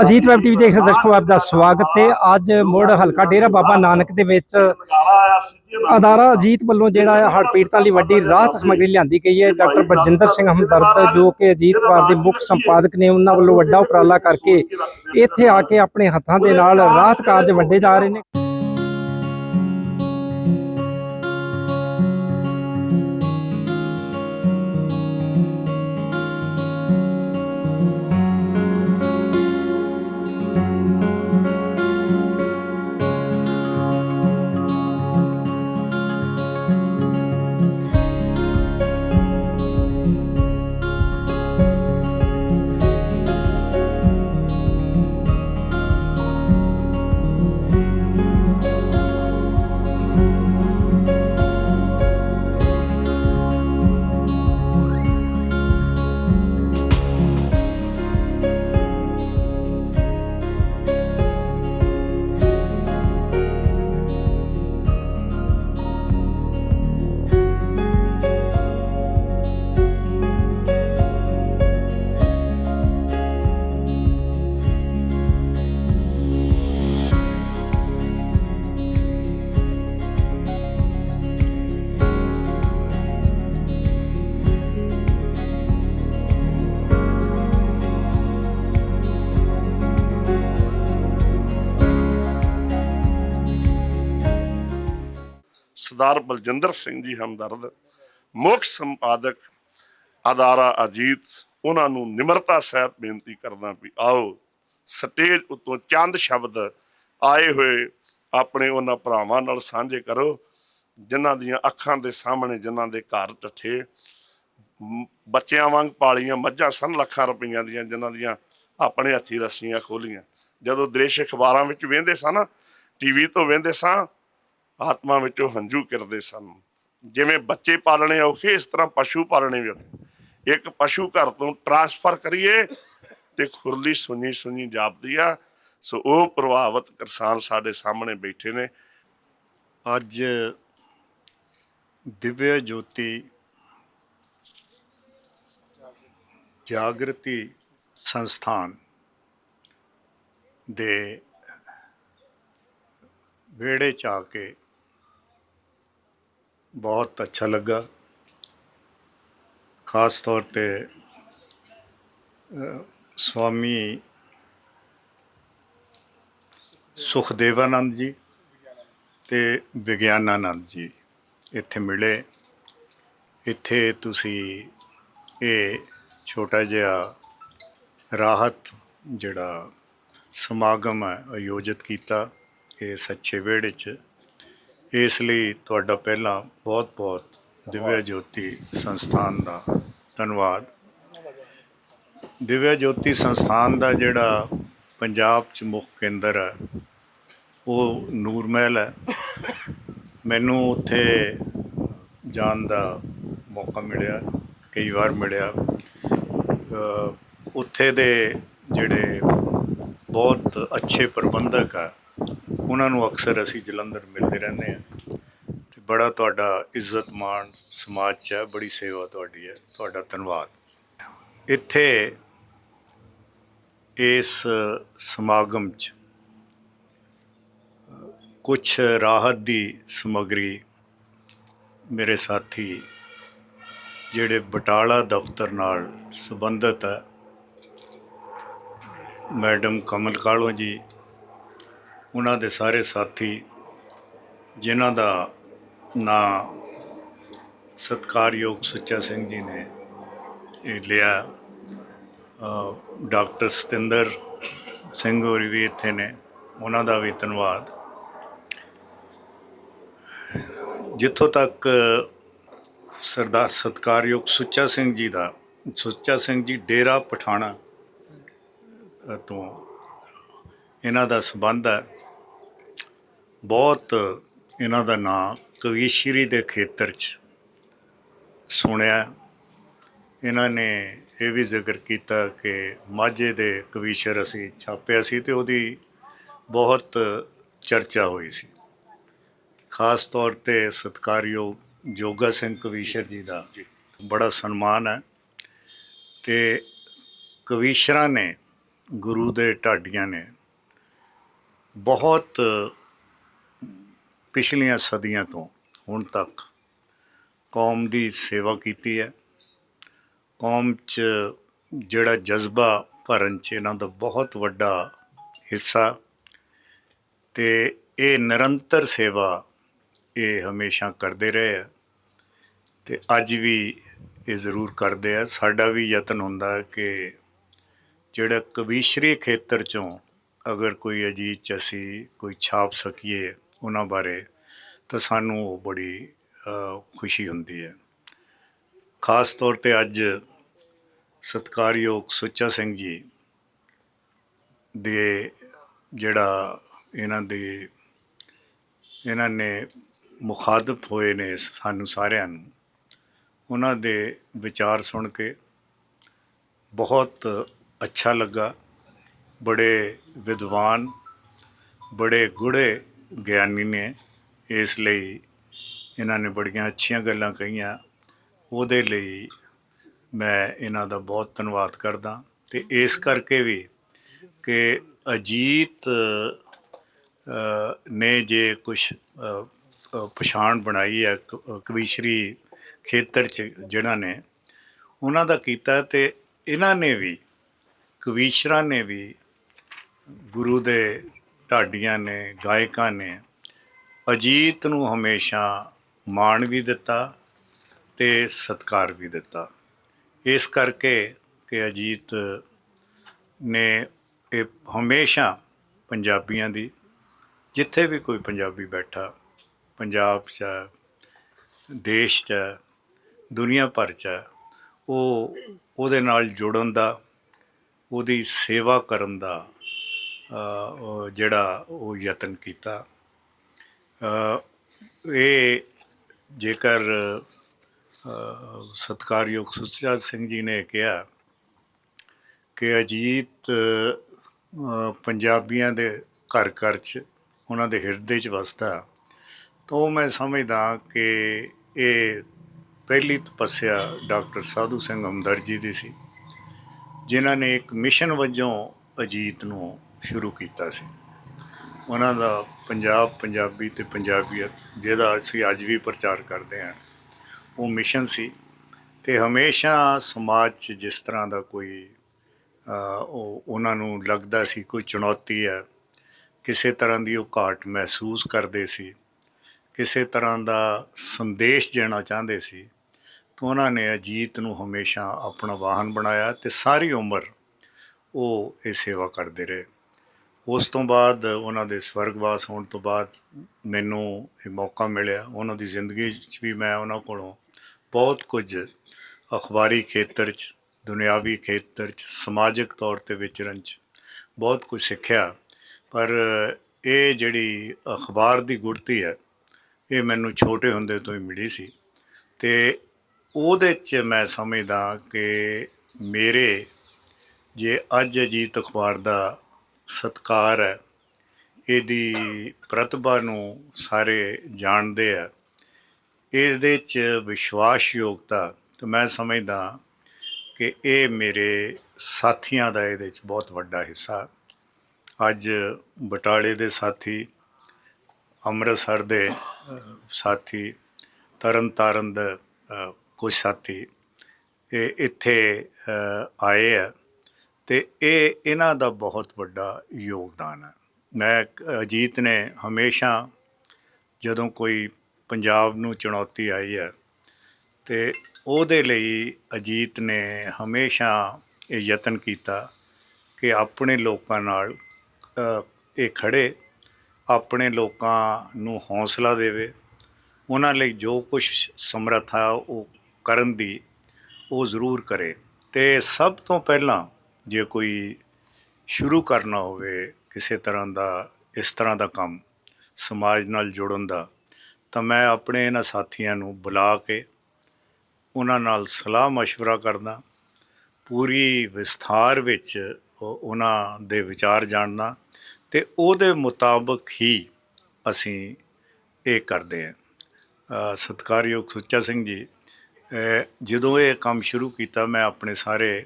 Ajit web TV ਦੇਖ ਰਹੇ ਦਰਸ਼ਕੋ ਆਪ ਦਾ ਸਵਾਗਤ ਹੈ। ਅੱਜ ਮੁੜ ਹਲਕਾ ਡੇਰਾ ਬਾਬਾ ਨਾਨਕ ਦੇ ਵਿੱਚ ਅਦਾਰਾ ਅਜੀਤ ਵੱਲੋਂ ਜਿਹੜਾ ਹੜ੍ਹ ਪੀੜਤਾਂ ਲਈ ਵੱਡੀ ਰਾਹਤ ਸਮੱਗਰੀ ਲਿਆਂਦੀ ਗਈ ਹੈ। ਡਾਕਟਰ ਬਰਜਿੰਦਰ ਸਿੰਘ ਹਮਦਰਦ ਜੋ ਕਿ ਅਜੀਤ ਅਖਬਾਰ ਦੇ ਮੁੱਖ ਸੰਪਾਦਕ ਨੇ, ਉਹਨਾਂ ਵੱਲੋਂ ਵੱਡਾ ਉਪਰਾਲਾ ਕਰਕੇ ਇੱਥੇ ਆ ਕੇ ਆਪਣੇ ਹੱਥਾਂ ਦੇ ਨਾਲ ਰਾਹਤ ਕਾਰਜ ਵੰਡੇ ਜਾ ਰਹੇ ਨੇ। ਸਰਦਾਰ ਬਲਜਿੰਦਰ ਸਿੰਘ ਜੀ ਹਮਦਰਦ, ਮੁੱਖ ਸੰਪਾਦਕ ਅਦਾਰਾ ਅਜੀਤ, ਉਹਨਾਂ ਨੂੰ ਨਿਮਰਤਾ ਸਹਿਤ ਬੇਨਤੀ ਕਰਦਾ ਵੀ ਆਓ, ਸਟੇਜ ਉਤੋਂ ਚੰਦ ਸ਼ਬਦ ਆਏ ਹੋਏ ਆਪਣੇ ਉਹਨਾਂ ਭਰਾਵਾਂ ਨਾਲ ਸਾਂਝੇ ਕਰੋ, ਜਿਨ੍ਹਾਂ ਦੀਆਂ ਅੱਖਾਂ ਦੇ ਸਾਹਮਣੇ ਜਿਨ੍ਹਾਂ ਦੇ ਘਰ ਟੱਠੇ ਬੱਚਿਆਂ ਵਾਂਗ ਪਾਲੀਆਂ ਮੱਝਾਂ ਸਨ ਲੱਖਾਂ ਰੁਪਈਆਂ ਦੀਆਂ, ਜਿਨ੍ਹਾਂ ਦੀਆਂ ਆਪਣੇ ਹੱਥੀ ਰੱਸੀਆਂ ਖੋਲੀਆਂ। ਜਦੋਂ ਦ੍ਰਿਸ਼ ਅਖਬਾਰਾਂ ਵਿੱਚ ਵੇਂਦੇ ਸਨ ਟੀਵੀ ਤੋਂ ਵੇਂਦੇ ਸਾਂ ਆਤਮਾ ਵਿੱਚੋਂ ਹੰਝੂ ਕਿਰਦੇ ਸਨ। ਜਿਵੇਂ ਬੱਚੇ ਪਾਲਣੇ ਔਖੇ, ਇਸ ਤਰ੍ਹਾਂ ਪਸ਼ੂ ਪਾਲਣੇ ਵੀ ਔਖੇ। ਇੱਕ ਪਸ਼ੂ ਘਰ ਤੋਂ ਟਰਾਂਸਫਰ ਕਰੀਏ ਤੇ ਖੁਰਲੀ ਸੁਣੀ ਸੁਣੀ ਜਾਪਦੀ ਆ। ਸੋ ਉਹ ਪ੍ਰਭਾਵਿਤ ਕਿਸਾਨ ਸਾਡੇ ਸਾਹਮਣੇ ਬੈਠੇ ਨੇ। ਅੱਜ ਦਿਵਯ ਜੋਤੀ ਜਾਗਰਤੀ ਸੰਸਥਾਨ ਦੇ ਵਿਹੜੇ ਚ ਆ ਕੇ ਬਹੁਤ ਅੱਛਾ ਲੱਗਾ। ਖਾਸ ਤੌਰ ਤੇ ਸਵਾਮੀ ਸੁਖਦੇਵਾਨੰਦ ਜੀ ਤੇ ਵਿਗਿਆਨਾਨੰਦ ਜੀ ਇੱਥੇ ਮਿਲੇ। ਇੱਥੇ ਤੁਸੀਂ ਇਹ ਛੋਟਾ ਜਿਹਾ ਰਾਹਤ ਜਿਹੜਾ ਸਮਾਗਮ ਹੈ, ਆਯੋਜਿਤ ਕੀਤਾ ਇਹ ਸੱਚੇ ਵਿਹੜੇ 'ਚ। ਇਸ ਲਈ ਤੁਹਾਡਾ ਪਹਿਲਾਂ ਬਹੁਤ-ਬਹੁਤ ਦਿਵਯ ਜੋਤੀ ਸੰਸਥਾਨ ਦਾ ਧੰਨਵਾਦ। ਦਿਵਯ ਜੋਤੀ ਸੰਸਥਾਨ ਦਾ ਜਿਹੜਾ ਪੰਜਾਬ 'ਚ ਮੁੱਖ ਕੇਂਦਰ ਹੈ, ਉਹ ਨੂਰ ਮਹਿਲ ਹੈ। ਮੈਨੂੰ ਉੱਥੇ ਜਾਣ ਦਾ ਮੌਕਾ ਮਿਲਿਆ, ਕਈ ਵਾਰ ਮਿਲਿਆ। ਉੱਥੇ ਦੇ ਜਿਹੜੇ ਬਹੁਤ ਅੱਛੇ ਪ੍ਰਬੰਧਕ ਆ ਉਹਨਾਂ ਨੂੰ ਅਕਸਰ ਅਸੀਂ ਜਲੰਧਰ ਮਿਲਦੇ ਰਹਿੰਦੇ ਹਾਂ ਤੇ ਬੜਾ ਤੁਹਾਡਾ ਇੱਜ਼ਤ ਮਾਣ ਸਮਾਜ 'ਚ ਹੈ, ਬੜੀ ਸੇਵਾ ਤੁਹਾਡੀ ਹੈ, ਤੁਹਾਡਾ ਧੰਨਵਾਦ। ਇੱਥੇ ਇਸ ਸਮਾਗਮ 'ਚ ਕੁਝ ਰਾਹਤ ਦੀ ਸਮਗਰੀ ਮੇਰੇ ਸਾਥੀ ਜਿਹੜੇ ਬਟਾਲਾ ਦਫ਼ਤਰ ਨਾਲ ਸੰਬੰਧਿਤ ਹੈ, ਮੈਡਮ ਕਮਲ ਕਾਲੋ ਜੀ ਉਹਨਾਂ ਦੇ ਸਾਰੇ ਸਾਥੀ ਜਿਨ੍ਹਾਂ ਦਾ ਨਾਂ ਸਤਕਾਰਯੋਗ ਸੁੱਚਾ ਸਿੰਘ ਜੀ ਨੇ ਇਹ ਲਿਆ ਡਾਕਟਰ ਸਤਿੰਦਰ ਸਿੰਘ ਹੋਰੀ ਵੀ ਇੱਥੇ ਨੇ, ਉਹਨਾਂ ਦਾ ਵੀ ਧੰਨਵਾਦ। ਜਿੱਥੋਂ ਤੱਕ ਸਰਦਾਰ ਸਤਕਾਰਯੋਗ ਸੁੱਚਾ ਸਿੰਘ ਜੀ ਦਾ, ਸੁੱਚਾ ਸਿੰਘ ਜੀ ਡੇਰਾ ਪਠਾਣਾ ਤੋਂ ਇਹਨਾਂ ਦਾ ਸੰਬੰਧ ਹੈ ਬਹੁਤ ਇਹਨਾਂ ਦਾ ਨਾਂ ਕਵੀਸ਼ਰੀ ਦੇ ਖੇਤਰ 'ਚ ਸੁਣਿਆ। ਇਹਨਾਂ ਨੇ ਇਹ ਵੀ ਜ਼ਿਕਰ ਕੀਤਾ ਕਿ ਮਾਝੇ ਦੇ ਕਵੀਸ਼ਰ ਅਸੀਂ ਛਾਪਿਆ ਸੀ ਤੇ ਉਹਦੀ ਬਹੁਤ ਚਰਚਾ ਹੋਈ ਸੀ। ਖਾਸ ਤੌਰ ਤੇ ਸਤਕਾਰਯੋਗ ਜੋਗਾ ਸਿੰਘ ਕਵੀਸ਼ਰ ਜੀ ਦਾ ਬੜਾ ਸਨਮਾਨ ਹੈ ਤੇ ਕਵੀਸ਼ਰਾਂ ਨੇ ਗੁਰੂ ਦੇ ਢਾਡੀਆਂ ਨੇ ਬਹੁਤ ਪਿਛਲੀਆਂ ਸਦੀਆਂ ਤੋਂ ਹੁਣ ਤੱਕ ਕੌਮ ਦੀ ਸੇਵਾ ਕੀਤੀ ਹੈ। ਕੌਮ 'ਚ ਜਿਹੜਾ ਜਜ਼ਬਾ ਭਰਨ 'ਚ ਇਹਨਾਂ ਦਾ ਬਹੁਤ ਵੱਡਾ ਹਿੱਸਾ ਤੇ ਇਹ ਨਿਰੰਤਰ ਸੇਵਾ ਇਹ ਹਮੇਸ਼ਾ ਕਰਦੇ ਰਹੇ ਆ ਤੇ ਅੱਜ ਵੀ ਇਹ ਜ਼ਰੂਰ ਕਰਦੇ ਆ। ਸਾਡਾ ਵੀ ਯਤਨ ਹੁੰਦਾ ਕਿ ਜਿਹੜਾ ਕਵੀਸ਼ਰੀ ਖੇਤਰ ਚੋਂ ਅਗਰ ਕੋਈ ਅਜੀਤ ਚ ਅਸੀਂ ਕੋਈ ਛਾਪ ਸਕੀਏ ਉਹਨਾਂ ਬਾਰੇ, ਤਾਂ ਸਾਨੂੰ ਉਹ ਬੜੀ ਖੁਸ਼ੀ ਹੁੰਦੀ ਹੈ। ਖਾਸ ਤੌਰ ਤੇ ਅੱਜ ਸਤਕਾਰਯੋਗ ਸੁੱਚਾ ਸਿੰਘ ਜੀ ਦੇ ਜਿਹੜਾ ਇਹਨਾਂ ਦੇ, ਇਹਨਾਂ ਨੇ ਮੁਖਾਤਬ ਹੋਏ ਨੇ ਸਾਨੂੰ ਸਾਰਿਆਂ ਨੂੰ, ਉਹਨਾਂ ਦੇ ਵਿਚਾਰ ਸੁਣ ਕੇ ਬਹੁਤ ਅੱਛਾ ਲੱਗਾ। ਬੜੇ ਵਿਦਵਾਨ, ਬੜੇ ਗੂੜੇ ਗਿਆਨੀ ਨੇ ਇਸ ਲਈ ਇਹਨਾਂ ਨੇ ਬੜੀਆਂ ਅੱਛੀਆਂ ਗੱਲਾਂ ਕਹੀਆਂ। ਉਹਦੇ ਲਈ ਮੈਂ ਇਹਨਾਂ ਦਾ ਬਹੁਤ ਧੰਨਵਾਦ ਕਰਦਾ ਤੇ ਇਸ ਕਰਕੇ ਵੀ ਕਿ ਅਜੀਤ ਨੇ ਜੇ ਕੁਝ ਪਛਾਣ ਬਣਾਈ ਹੈ ਕ- ਕਵੀਸ਼ਰੀ ਖੇਤਰ ਚ ਜਿਹੜਾ ਨੇ, ਉਹਨਾਂ ਦਾ ਕੀਤਾ ਤੇ ਇਹਨਾਂ ਨੇ ਵੀ, ਕਵੀਸ਼ਰਾਂ ਨੇ ਵੀ ਗੁਰੂ ਦੇ ਢਾਡੀਆਂ ਨੇ ਗਾਇਕਾਂ ਨੇ ਅਜੀਤ ਨੂੰ ਹਮੇਸ਼ਾ ਮਾਣ ਵੀ ਦਿੱਤਾ ਤੇ ਸਤਕਾਰ ਵੀ ਦਿੱਤਾ। ਇਸ ਕਰਕੇ ਕਿ ਅਜੀਤ ਨੇ ਇਹ ਹਮੇਸ਼ਾ ਪੰਜਾਬੀਆਂ ਦੀ ਜਿੱਥੇ ਵੀ ਕੋਈ ਪੰਜਾਬੀ ਬੈਠਾ ਪੰਜਾਬ 'ਚ ਹੈ, ਦੇਸ਼ 'ਚ ਦੁਨੀਆ ਭਰ 'ਚ ਉਹ ਉਹਦੇ ਨਾਲ ਜੁੜਨ ਦਾ ਉਹਦੀ ਸੇਵਾ ਕਰਨ ਦਾ ਜਿਹੜਾ ਉਹ ਯਤਨ ਕੀਤਾ। ਇਹ ਜੇਕਰ ਅ, ਸਤਿਕਾਰਯੋਗ ਸੁਚਾ ਸਿੰਘ ਜੀ ਨੇ ਕਿਹਾ ਕਿ ਅਜੀਤ ਪੰਜਾਬੀਆਂ ਦੇ ਘਰ ਘਰ 'ਚ ਉਹਨਾਂ ਦੇ ਹਿਰਦੇ 'ਚ ਵਸਦਾ ਤਾਂ ਉਹ ਮੈਂ ਸਮਝਦਾ ਕਿ ਇਹ ਪਹਿਲੀ ਤਪੱਸਿਆ ਡਾਕਟਰ ਸਾਧੂ ਸਿੰਘ ਹਮਦਰ ਜੀ ਦੀ ਸੀ ਜਿਨ੍ਹਾਂ ਨੇ ਇੱਕ ਮਿਸ਼ਨ ਵਜੋਂ ਅਜੀਤ ਨੂੰ ਸ਼ੁਰੂ ਕੀਤਾ ਸੀ। ਉਹਨਾਂ ਦਾ ਪੰਜਾਬ ਪੰਜਾਬੀ ਤੇ ਪੰਜਾਬੀਅਤ, ਜਿਹਦਾ ਅਸੀਂ ਅੱਜ ਵੀ ਪ੍ਰਚਾਰ ਕਰਦੇ ਹਾਂ, ਉਹ ਮਿਸ਼ਨ ਸੀ ਤੇ ਹਮੇਸ਼ਾ ਸਮਾਜ 'ਚ ਜਿਸ ਤਰ੍ਹਾਂ ਦਾ ਕੋਈ ਉਹ ਉਹਨਾਂ ਨੂੰ ਲੱਗਦਾ ਸੀ, ਕੋਈ ਚੁਣੌਤੀ ਹੈ, ਕਿਸੇ ਤਰ੍ਹਾਂ ਦੀ ਉਹ ਘਾਟ ਮਹਿਸੂਸ ਕਰਦੇ ਸੀ, ਕਿਸੇ ਤਰ੍ਹਾਂ ਦਾ ਸੰਦੇਸ਼ ਦੇਣਾ ਚਾਹੁੰਦੇ ਸੀ, ਤਾਂ ਉਹਨਾਂ ਨੇ ਅਜੀਤ ਨੂੰ ਹਮੇਸ਼ਾ ਆਪਣਾ ਵਾਹਨ ਬਣਾਇਆ ਤੇ ਸਾਰੀ ਉਮਰ ਉਹ ਇਹ ਸੇਵਾ ਕਰਦੇ ਰਹੇ। ਉਸ ਤੋਂ ਬਾਅਦ ਉਹਨਾਂ ਦੇ ਸਵਰਗਵਾਸ ਹੋਣ ਤੋਂ ਬਾਅਦ ਮੈਨੂੰ ਇਹ ਮੌਕਾ ਮਿਲਿਆ। ਉਹਨਾਂ ਦੀ ਜ਼ਿੰਦਗੀ 'ਚ ਵੀ ਮੈਂ ਉਹਨਾਂ ਕੋਲੋਂ ਬਹੁਤ ਕੁਝ ਅਖਬਾਰੀ ਖੇਤਰ 'ਚ, ਦੁਨਿਆਵੀ ਖੇਤਰ 'ਚ, ਸਮਾਜਿਕ ਤੌਰ ਤੇ ਵਿਚਰਨ 'ਚ ਬਹੁਤ ਕੁਝ ਸਿੱਖਿਆ। ਪਰ ਇਹ ਜਿਹੜੀ ਅਖਬਾਰ ਦੀ ਗੁੜਤੀ ਹੈ, ਇਹ ਮੈਨੂੰ ਛੋਟੇ ਹੁੰਦੇ ਤੋਂ ਹੀ ਮਿਲੀ ਸੀ ਤੇ ਉਹਦੇ 'ਚ ਮੈਂ ਸਮਝਦਾ ਕਿ ਮੇਰੇ ਜੇ ਅੱਜ ਅਜੀਤ ਅਖਬਾਰ ਦਾ ਸਤਕਾਰ ਹੈ। ਇਹਦੀ ਪ੍ਰਤਿਭਾ ਨੂੰ ਸਾਰੇ ਜਾਣਦੇ ਆ। ਇਹਦੇ 'ਚ ਵਿਸ਼ਵਾਸਯੋਗਤਾ ਤੇ ਮੈਂ ਸਮਝਦਾ ਕਿ ਇਹ ਮੇਰੇ ਸਾਥੀਆਂ ਦਾ ਇਹਦੇ 'ਚ ਬਹੁਤ ਵੱਡਾ ਹਿੱਸਾ। ਅੱਜ ਬਟਾਲੇ ਦੇ ਸਾਥੀ ਅੰਮ੍ਰਿਤਸਰ ਦੇ ਸਾਥੀ ਤਰਨਤਾਰਨ ਦੇ ਅ, ਕੁਝ ਸਾਥੀ ਇਹ ਇੱਥੇ ਆਏ ਆ। ਤੇ ਇਹ ਇਹਨਾਂ ਦਾ ਬਹੁਤ ਵੱਡਾ ਯੋਗਦਾਨ ਹੈ। ਮੈਂ ਅਜੀਤ ਨੇ ਹਮੇਸ਼ਾ ਜਦੋਂ ਕੋਈ ਪੰਜਾਬ ਨੂੰ ਚੁਣੌਤੀ ਆਈ ਹੈ ਤੇ ਉਹਦੇ ਲਈ ਅਜੀਤ ਨੇ ਹਮੇਸ਼ਾ ਇਹ ਯਤਨ ਕੀਤਾ ਕਿ ਆਪਣੇ ਲੋਕਾਂ ਨਾਲ ਇਹ ਖੜੇ ਆਪਣੇ ਲੋਕਾਂ ਨੂੰ ਹੌਸਲਾ ਦੇਵੇ। ਉਹਨਾਂ ਲਈ ਜੋ ਕੁਝ ਸਮਰੱਥਾ ਉਹ ਕਰਨ ਦੀ ਉਹ ਜ਼ਰੂਰ ਕਰੇ। ਤੇ ਸਭ ਤੋਂ ਪਹਿਲਾਂ ਜੇ ਕੋਈ ਸ਼ੁਰੂ ਕਰਨਾ ਹੋਵੇ ਕਿਸੇ ਤਰ੍ਹਾਂ ਦਾ ਇਸ ਤਰ੍ਹਾਂ ਦਾ ਕੰਮ ਸਮਾਜ ਨਾਲ ਜੁੜਨ ਦਾ ਤਾਂ ਮੈਂ ਆਪਣੇ ਇਹਨਾਂ ਸਾਥੀਆਂ ਨੂੰ ਬੁਲਾ ਕੇ ਉਹਨਾਂ ਨਾਲ ਸਲਾਹ مشورہ ਕਰਦਾ ਪੂਰੀ ਵਿਸਥਾਰ ਵਿੱਚ ਉਹ- ਉਹਨਾਂ ਦੇ ਵਿਚਾਰ ਜਾਣਨਾ ਤੇ ਉਹਦੇ ਮੁਤਾਬਕ ਹੀ ਅਸੀਂ ਇਹ ਕਰਦੇ ਹਾਂ ਅ, ਸਤਿਕਾਰਯੋਗ ਸੁੱਚਾ ਸਿੰਘ ਜੀ ਅ, ਜਦੋਂ ਇਹ ਕੰਮ ਸ਼ੁਰੂ ਕੀਤਾ ਮੈਂ ਆਪਣੇ ਸਾਰੇ ਅ,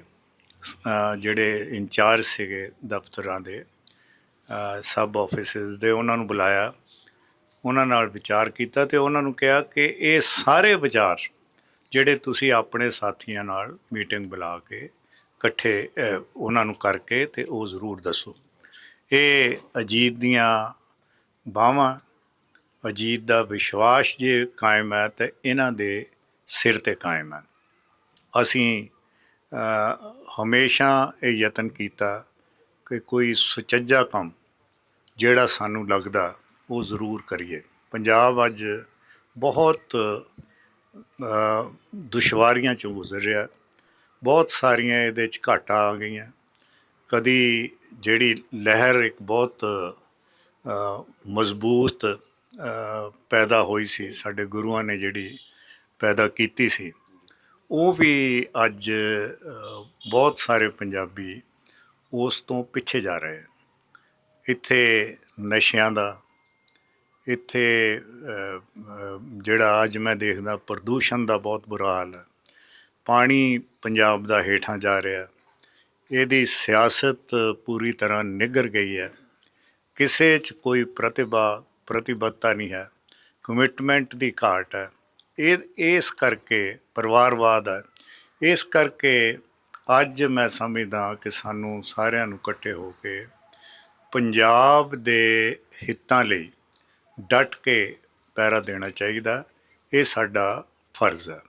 ਜਿਹੜੇ ਇੰਚਾਰਜ ਸੀਗੇ ਦਫ਼ਤਰਾਂ ਦੇ ਸਬ ਆਫਿਸਿਸ ਦੇ, ਉਹਨਾਂ ਨੂੰ ਬੁਲਾਇਆ। ਉਹਨਾਂ ਨਾਲ ਵਿਚਾਰ ਕੀਤਾ ਤੇ ਉਹਨਾਂ ਨੂੰ ਕਿਹਾ ਕਿ ਇਹ ਸਾਰੇ ਵਿਚਾਰ ਜਿਹੜੇ ਤੁਸੀਂ ਆਪਣੇ ਸਾਥੀਆਂ ਨਾਲ ਮੀਟਿੰਗ ਬੁਲਾ ਕੇ ਇਕੱਠੇ ਉਹਨਾਂ ਨੂੰ ਕਰਕੇ ਤੇ ਉਹ ਜ਼ਰੂਰ ਦੱਸੋ। ਇਹ ਅਜੀਤ ਦੀਆਂ ਬਾਹਾਂ, ਅਜੀਤ ਦਾ ਵਿਸ਼ਵਾਸ ਜੇ ਕਾਇਮ ਹੈ ਤੇ ਇਹਨਾਂ ਦੇ ਸਿਰ ਤੇ ਕਾਇਮ ਹੈ। ਅਸੀਂ ਹਮੇਸ਼ਾ ਇਹ ਯਤਨ ਕੀਤਾ ਕਿ ਕੋਈ ਸੁਚੱਜਾ ਕੰਮ ਜਿਹੜਾ ਸਾਨੂੰ ਲੱਗਦਾ ਉਹ ਜ਼ਰੂਰ ਕਰੀਏ। ਪੰਜਾਬ ਅੱਜ ਬਹੁਤ ਦੁਸ਼ਵਾਰੀਆਂ ਚੋਂ ਗੁਜ਼ਰ ਰਿਹਾ। ਬਹੁਤ ਸਾਰੀਆਂ ਇਹਦੇ ਚ ਘਾਟਾਂ ਆ ਗਈਆਂ। ਕਦੀ ਜਿਹੜੀ ਲਹਿਰ ਇੱਕ ਬਹੁਤ ਮਜ਼ਬੂਤ ਪੈਦਾ ਹੋਈ ਸੀ, ਸਾਡੇ ਗੁਰੂਆਂ ਨੇ ਜਿਹੜੀ ਪੈਦਾ ਕੀਤੀ ਸੀ ਉਹ ਵੀ ਅੱਜ ਬਹੁਤ ਸਾਰੇ ਪੰਜਾਬੀ ਉਸ ਤੋਂ ਪਿੱਛੇ ਜਾ ਰਹੇ ਇੱਥੇ ਨਸ਼ਿਆਂ ਦਾ, ਇੱਥੇ ਜਿਹੜਾ ਅੱਜ ਮੈਂ ਦੇਖਦਾ ਪ੍ਰਦੂਸ਼ਣ ਦਾ ਬਹੁਤ ਬੁਰਾ ਹਾਲ ਹੈ। ਪਾਣੀ ਪੰਜਾਬ ਦਾ ਹੇਠਾਂ ਜਾ ਰਿਹਾ ਇਹਦੀ ਸਿਆਸਤ ਪੂਰੀ ਤਰ੍ਹਾਂ ਨਿੱਗਰ ਗਈ ਹੈ। ਕਿਸੇ 'ਚ ਕੋਈ ਪ੍ਰਤਿਭਾ, ਪ੍ਰਤੀਬੱਧਤਾ ਨਹੀਂ ਹੈ। ਕਮਿਟਮੈਂਟ ਦੀ ਘਾਟ ਹੈ। ਇਹ ਇਸ ਕਰਕੇ ਪਰਿਵਾਰਵਾਦ ਹੈ। ਇਸ ਕਰਕੇ ਅੱਜ ਮੈਂ ਸਮਝਦਾ ਕਿ ਸਾਨੂੰ ਸਾਰਿਆਂ ਨੂੰ ਇਕੱਠੇ ਹੋ ਕੇ ਪੰਜਾਬ ਦੇ ਹਿੱਤਾਂ ਲਈ ਡਟ ਕੇ ਪੈਰਾ ਦੇਣਾ ਚਾਹੀਦਾ। ਇਹ ਸਾਡਾ ਫਰਜ਼ ਹੈ।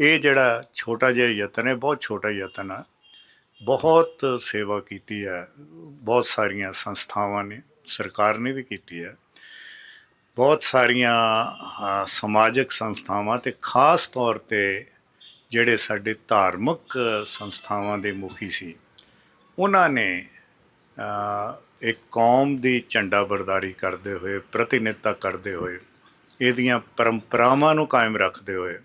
ਇਹ ਜਿਹੜਾ ਛੋਟਾ ਜਿਹਾ ਯਤਨ ਹੈ, ਬਹੁਤ ਛੋਟਾ ਯਤਨ ਹੈ। ਬਹੁਤ ਸੇਵਾ ਕੀਤੀ ਹੈ। ਬਹੁਤ ਸਾਰੀਆਂ ਸੰਸਥਾਵਾਂ ਨੇ, ਸਰਕਾਰ ਨੇ ਵੀ ਕੀਤੀ ਹੈ। ਬਹੁਤ ਸਾਰੀਆਂ ਸਮਾਜਿਕ ਸੰਸਥਾਵਾਂ ਤੇ ਖਾਸ ਤੌਰ ਤੇ ਜਿਹੜੇ ਸਾਡੇ ਧਾਰਮਿਕ ਸੰਸਥਾਵਾਂ ਦੇ ਮੁਖੀ ਸੀ ਉਹਨਾਂ ਨੇ ਅ, ਇੱਕ ਕੌਮ ਦੀ ਝੰਡਾ ਬਰਦਾਰੀ ਕਰਦੇ ਹੋਏ ਪ੍ਰਤੀਨਿਧਤਾ ਕਰਦੇ ਹੋਏ ਇਹਦੀਆਂ ਪਰੰਪਰਾਵਾਂ ਨੂੰ ਕਾਇਮ ਰੱਖਦੇ ਹੋਏ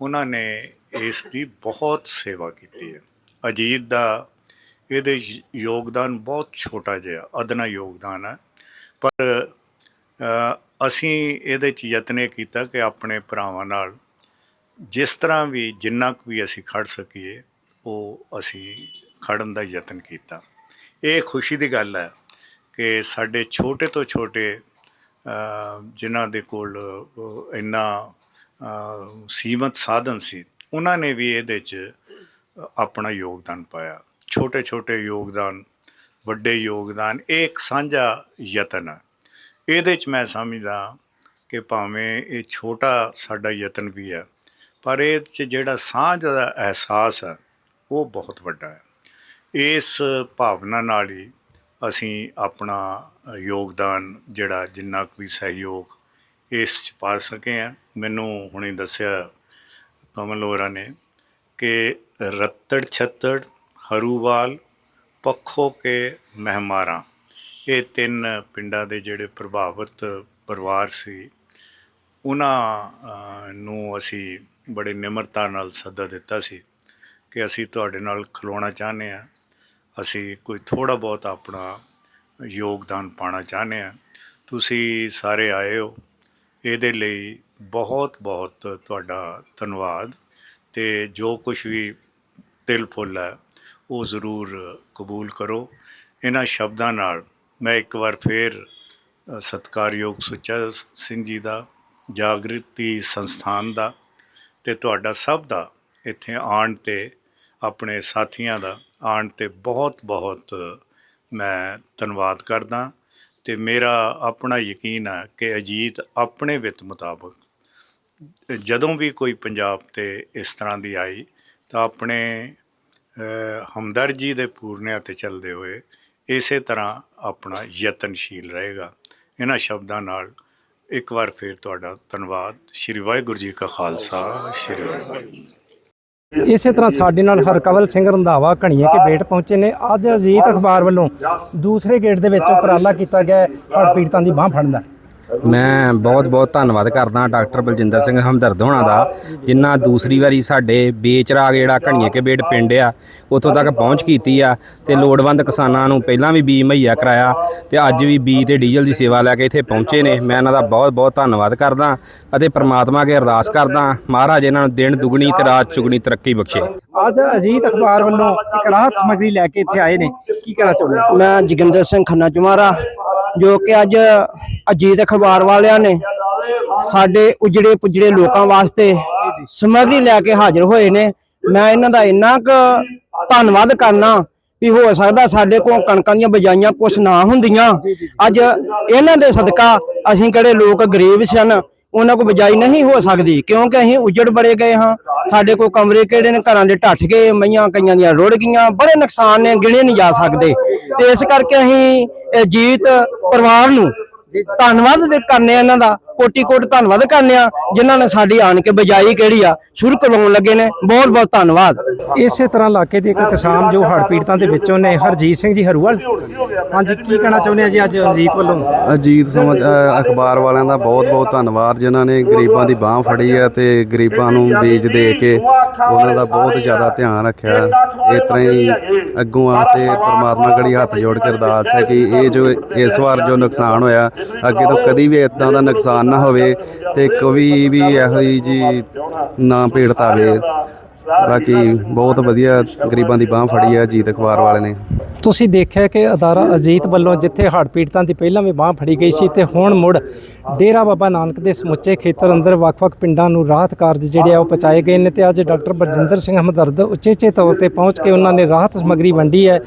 ਉਹਨਾਂ ਨੇ ਇਸ ਦੀ ਬਹੁਤ ਸੇਵਾ ਕੀਤੀ ਹੈ। ਅਜੀਤ ਦਾ ਇਹਦੇ ਯੋਗਦਾਨ ਬਹੁਤ ਛੋਟਾ ਜਿਹਾ ਅਦਨਾ ਯੋਗਦਾਨ ਹੈ। ਪਰ ਅਸੀਂ ਇਹਦੇ ਚ ਯਤਨ ਇਹ ਕੀਤਾ ਕਿ ਆਪਣੇ ਭਰਾਵਾਂ ਨਾਲ ਜਿਸ ਤਰ੍ਹਾਂ ਵੀ ਜਿੰਨਾ ਕੁ ਵੀ ਅਸੀਂ ਖੜ ਸਕੀਏ, ਉਹ ਅਸੀਂ ਖੜਨ ਦਾ ਯਤਨ ਕੀਤਾ। ਇਹ ਖੁਸ਼ੀ ਦੀ ਗੱਲ ਹੈ ਕਿ ਸਾਡੇ ਛੋਟੇ ਤੋਂ ਛੋਟੇ ਜਿਨ੍ਹਾਂ ਦੇ ਕੋਲ ਇੰਨਾ ਸੀਮਤ ਸਾਧਨ ਸੀ, ਉਹਨਾਂ ਨੇ ਵੀ ਇਹਦੇ 'ਚ ਆਪਣਾ ਯੋਗਦਾਨ ਪਾਇਆ। ਛੋਟੇ ਛੋਟੇ ਯੋਗਦਾਨ, ਵੱਡੇ ਯੋਗਦਾਨ, ਇਹ ਇੱਕ ਸਾਂਝਾ ਯਤਨ ਹੈ। ਇਹਦੇ 'ਚ ਮੈਂ ਸਮਝਦਾ ਕਿ ਭਾਵੇਂ ਇਹ ਛੋਟਾ ਸਾਡਾ ਯਤਨ ਵੀ ਹੈ, ਪਰ ਇਹ 'ਚ ਜਿਹੜਾ ਸਾਂਝ ਦਾ ਅਹਿਸਾਸ ਹੈ, ਉਹ ਬਹੁਤ ਵੱਡਾ ਹੈ। ਇਸ ਭਾਵਨਾ ਨਾਲ ਹੀ ਅਸੀਂ ਆਪਣਾ ਯੋਗਦਾਨ, ਜਿਹੜਾ ਜਿੰਨਾ ਕੋਈ ਸਹਿਯੋਗ ਇਸ 'ਚ ਪਾ ਸਕੇ ਆ ਮੈਨੂੰ ਹੁਣੇ ਦੱਸਿਆ ਕਮਲ ਹੋਰਾਂ ਨੇ ਕਿ ਰੱਤੜ ਛੱਤੜ ਹਰੂਵਾਲ, ਪੱਖੋ ਕੇ ਮਹਿਮਾਰਾਂ ਇਹ ਤਿੰਨ ਪਿੰਡਾਂ ਦੇ ਜਿਹੜੇ ਪ੍ਰਭਾਵਿਤ ਪਰਿਵਾਰ ਸੀ, ਉਹਨਾਂ ਨੂੰ ਅਸੀਂ ਬੜੇ ਨਿਮਰਤਾ ਨਾਲ ਸੱਦਾ ਦਿੱਤਾ ਸੀ ਕਿ ਅਸੀਂ ਤੁਹਾਡੇ ਨਾਲ ਖਲੋਣਾ ਚਾਹੁੰਦੇ ਹਾਂ, ਅਸੀਂ ਕੋਈ ਥੋੜਾ ਬਹੁਤ ਆਪਣਾ ਯੋਗਦਾਨ ਪਾਣਾ ਚਾਹੁੰਦੇ ਹਾਂ। ਤੁਸੀਂ ਸਾਰੇ ਆਏ ਹੋ, ਇਹਦੇ ਲਈ ਬਹੁਤ ਬਹੁਤ ਤੁਹਾਡਾ ਧੰਨਵਾਦ ਤੇ ਜੋ ਕੁਝ ਵੀ ਤਿਲ ਫੁੱਲ ਹੈ, ਉਹ ਜ਼ਰੂਰ ਕਬੂਲ ਕਰੋ। ਇਹਨਾਂ ਸ਼ਬਦਾਂ ਨਾਲ ਮੈਂ ਇੱਕ ਵਾਰ ਫੇਰ ਅ, ਸਤਿਕਾਰਯੋਗ ਸੁੱਚਾ ਸਿੰਘ ਜੀ ਦਾ ਜਾਗਰਤੀ ਸੰਸਥਾਨ ਦਾ ਤੇ ਤੁਹਾਡਾ ਸਭ ਦਾ ਇੱਥੇ ਆਉਣ ਤੇ ਆਪਣੇ ਸਾਥੀਆਂ ਦਾ ਆਉਣ ਤੇ ਬਹੁਤ ਬਹੁਤ ਮੈਂ ਧੰਨਵਾਦ ਕਰਦਾ ਤੇ ਮੇਰਾ ਆਪਣਾ ਯਕੀਨ ਹੈ ਕਿ ਅਜੀਤ ਆਪਣੇ ਵਿੱਤ ਮੁਤਾਬਕ ਜਦੋਂ ਵੀ ਕੋਈ ਪੰਜਾਬ ਤੇ ਇਸ ਤਰ੍ਹਾਂ ਦੀ ਆਈ ਤਾਂ ਆਪਣੇ ਅ, ਹਮਦਰਦੀ ਦੇ ਪੂਰਨਿਆਂ ਤੇ ਚੱਲਦੇ ਹੋਏ ਇਸੇ ਤਰ੍ਹਾਂ ਆਪਣਾ ਯਤਨਸ਼ੀਲ ਰਹੇਗਾ। ਇਹਨਾਂ ਸ਼ਬਦਾਂ ਨਾਲ ਇੱਕ ਵਾਰ ਫਿਰ ਤੁਹਾਡਾ ਧੰਨਵਾਦ। ਸ਼੍ਰੀ ਵਾਹਿਗੁਰੂ ਜੀ ਕਾ ਖਾਲਸਾ, ਸ਼੍ਰੀ ਵਾਹਿਗੁਰੂ। ਜੀ ਇਸੇ ਤਰ੍ਹਾਂ ਸਾਡੇ ਨਾਲ ਹਰਕਵਲ ਸਿੰਘ ਰੰਧਾਵਾ ਘਣੀਏ ਕੇ ਬੇਟ ਪਹੁੰਚੇ ਨੇ। ਅੱਜ ਅਜੀਤ ਅਖਬਾਰ ਵੱਲੋਂ ਦੂਸਰੇ ਗੇਟ ਦੇ ਵਿੱਚ ਉਪਰਾਲਾ ਕੀਤਾ ਗਿਆ ਹੈ। ਪੀੜਤਾਂ ਦੀ ਬਾਹ ਫੜਨ ਦਾ। ਮੈਂ ਬਹੁਤ-ਬਹੁਤ ਧੰਨਵਾਦ ਕਰਦਾ ਡਾਕਟਰ ਬਲਜਿੰਦਰ ਸਿੰਘ ਹਮਦਰਦ ਹੋਣਾ ਦਾ ਜਿਨ੍ਹਾਂ ਦੂਸਰੀ ਵਾਰੀ ਸਾਡੇ ਬੇਚਰਾਗ ਜਿਹੜਾ ਘਣੀਏ ਕੇ ਬੇੜ ਪਿੰਡ ਆ ਉੱਥੋਂ ਤੱਕ ਪਹੁੰਚ ਕੀਤੀ ਆ ਤੇ ਲੋੜਵੰਦ ਕਿਸਾਨਾਂ ਨੂੰ ਪਹਿਲਾਂ ਵੀ ਬੀਜ ਮੁਹੱਈਆ ਕਰਾਇਆ ਤੇ ਅੱਜ ਵੀ ਬੀਜ ਤੇ ਡੀਜ਼ਲ ਦੀ ਸੇਵਾ ਲੈ ਕੇ ਇੱਥੇ ਪਹੁੰਚੇ ਨੇ ਮੈਂ ਇਹਨਾਂ ਦਾ ਬਹੁਤ-ਬਹੁਤ ਧੰਨਵਾਦ ਕਰਦਾ ਅਤੇ ਪ੍ਰਮਾਤਮਾ ਅੱਗੇ ਅਰਦਾਸ ਕਰਦਾ ਮਹਾਰਾਜ ਇਹਨਾਂ ਨੂੰ ਦਿਨ ਦੁਗਣੀ ਤੇ ਰਾਤ ਚੁਗਣੀ ਤਰੱਕੀ ਬਖਸ਼ੇ ਅੱਜ ਅਜੀਤ ਅਖਬਾਰ ਵੱਲੋਂ ਇੱਕ ਰਾਹਤ ਸਮੱਗਰੀ ਲੈ ਕੇ ਇੱਥੇ ਆਏ ਨੇ ਕੀ ਕਹਿਣਾ ਚਾਹੁੰਦੇ? ਮੈਂ ਜੋਗਿੰਦਰ ਸਿੰਘ ਖੰਨਾ ਚੁਮਾਰਾ ਜੋ ਕਿ ਅੱਜ ਅਜੀਤ ਅਖਬਾਰ ਵਾਲਿਆਂ ਨੇ ਸਾਡੇ ਉਜੜੇ ਪੁਜੜੇ ਲੋਕਾਂ ਵਾਸਤੇ ਸਮੱਗਰੀ ਲੈ ਕੇ ਹਾਜ਼ਰ ਹੋਏ ਨੇ। ਮੈਂ ਇਹਨਾਂ ਦਾ ਇੰਨਾ ਕੁ ਧੰਨਵਾਦ ਕਰਨਾ ਵੀ ਹੋ ਸਕਦਾ ਸਾਡੇ ਕੋਲ ਕਣਕਾਂ ਦੀਆਂ ਬਜਾਈਆਂ ਕੁਛ ਨਾ ਹੁੰਦੀਆਂ। ਅੱਜ ਇਹਨਾਂ ਦੇ ਸਦਕਾ ਅਸੀਂ ਕਿਹੜੇ ਲੋਕ ਗਰੀਬ ਸਨ ਉਹਨਾਂ ਕੋਲ ਬਜਾਈ ਨਹੀਂ ਹੋ ਸਕਦੀ, ਕਿਉਂਕਿ ਅਸੀਂ ਉਜੜ ਬੜੇ ਗਏ ਹਾਂ। ਸਾਡੇ ਕੋਲ ਕਮਰੇ ਕਿਹੜੇ ਨੇ? ਘਰਾਂ ਦੇ ਢੱਠ ਗਏ, ਮਈਆਂ ਕਈਆਂ ਦੀਆਂ ਰੁੜ ਗਈਆਂ, ਬੜੇ ਨੁਕਸਾਨ ਨੇ, ਗਿਣੇ ਨਹੀਂ ਜਾ ਸਕਦੇ। ਤੇ ਇਸ ਕਰਕੇ ਅਸੀਂ ਇਹ ਜੀਤ ਪਰਿਵਾਰ ਨੂੰ ਧੰਨਵਾਦ ਦੇ ਕਰਨੇ ਆ ਇਹਨਾਂ ਦਾ ਕੋਟੀ ਕੋਟ ਧੰਨਵਾਦ ਕਰਨੇ ਆ ਜਿਨ੍ਹਾਂ ਨੇ ਸਾਡੀ ਆਣ ਕੇ ਬਜਾਈ ਕਿਹੜੀ ਆ ਸ਼ੁਰੂ ਕਰਵਾਉਣ ਲੱਗੇ ਨੇ ਬਹੁਤ ਬਹੁਤ ਧੰਨਵਾਦ। ਇਸੇ ਤਰ੍ਹਾਂ ਇਲਾਕੇ ਦੇ ਇੱਕ ਕਿਸਾਨ ਜੋ ਹੜ੍ਹ ਪੀੜਤਾਂ ਦੇ ਵਿੱਚੋਂ ਨੇ ਹਰਜੀਤ ਸਿੰਘ ਜੀ ਹਰੂਵਾਲ। ਹਾਂਜੀ ਕੀ ਕਹਿਣਾ ਚਾਹੁੰਦੇ ਆ ਜੀ ਅੱਜ ਅਜੀਤ ਵੱਲੋਂ? ਅਜੀਤ ਸਮਝ ਅ, ਅਖਬਾਰ ਵਾਲਿਆਂ ਦਾ ਬਹੁਤ-ਬਹੁਤ ਧੰਨਵਾਦ ਜਿਨ੍ਹਾਂ ਨੇ ਗਰੀਬਾਂ ਦੀ ਬਾਹ ਫੜੀ ਹੈ ਤੇ ਗਰੀਬਾਂ ਨੂੰ ਬੀਜ ਦੇ ਕੇ ਉਹਨਾਂ ਦਾ ਬਹੁਤ ਜ਼ਿਆਦਾ ਧਿਆਨ ਰੱਖਿਆ। ਇਸ ਤਰ੍ਹਾਂ ਹੀ ਅੱਗੋਂ ਆ ਤੇ ਪ੍ਰਮਾਤਮਾ ਗੜੀ ਹੱਥ ਜੋੜ ਕੇ ਅਰਦਾਸ ਹੈ ਕਿ ਇਹ ਜੋ ਇਸ ਵਾਰ ਜੋ ਨੁਕਸਾਨ ਹੋਇਆ ਅੱਗੇ ਤੋਂ ਕਦੀ ਵੀ ਇਦਾਂ ਦਾ ਨੁਕਸਾਨ ਨਾ ਹੋਵੇ ਤੇ ਕੋਈ ਵੀ ਇਹੋ ਜਿਹੀ ਜੀ ਨਾ ਪੀੜਤ ਆਵੇ। ਬਾਕੀ ਬਹੁਤ ਵਧੀਆ ਗਰੀਬਾਂ ਦੀ ਬਾਹ ਫੜੀ ਹੈ ਅਜੀਤ ਅਖਬਾਰ ਵਾਲੇ ਨੇ। ਤੁਸੀਂ ਦੇਖਿਆ ਕਿ ਅਦਾਰਾ ਅਜੀਤ ਵੱਲੋਂ ਜਿੱਥੇ ਹੜ੍ਹ ਪੀੜਤਾਂ ਦੀ ਪਹਿਲਾਂ ਵੀ ਬਾਹ ਫੜੀ ਗਈ ਸੀ, ਤੇ ਹੁਣ ਮੁੜ ਡੇਰਾ ਬਾਬਾ ਨਾਨਕ ਦੇ ਸਮੁੱਚੇ ਖੇਤਰ ਅੰਦਰ ਵੱਖ-ਵੱਖ ਪਿੰਡਾਂ ਨੂੰ ਰਾਹਤ ਕਾਰਜ ਜਿਹੜੇ ਆ ਉਹ ਪਹੁੰਚਾਏ ਗਏ ਨੇ, ਤੇ ਅੱਜ ਡਾਕਟਰ ਬਰਜਿੰਦਰ ਸਿੰਘ ਹਮਦਰਦ ਉਚੇਚੇ ਤੌਰ ਤੇ ਪਹੁੰਚ ਕੇ ਉਹਨਾਂ ਨੇ ਰਾਹਤ ਸਮੱਗਰੀ ਵੰਡੀ ਹੈ।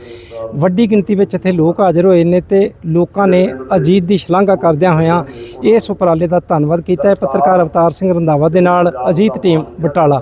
ਵੱਡੀ ਗਿਣਤੀ ਵਿੱਚ ਇੱਥੇ ਲੋਕ ਹਾਜ਼ਰ ਹੋਏ ਨੇ ਤੇ ਲੋਕਾਂ ਨੇ ਅਜੀਤ ਦੀ ਸ਼ਲਾਘਾ ਕਰਦਿਆਂ ਹੋਇਆਂ ਇਸ ਉਪਰਾਲੇ ਦਾ ਧੰਨਵਾਦ ਕੀਤਾ ਹੈ। ਪੱਤਰਕਾਰ ਅਵਤਾਰ ਸਿੰਘ ਰੰਧਾਵਾ ਦੇ ਨਾਲ ਅਜੀਤ ਟੀਮ ਬਟਾਲਾ।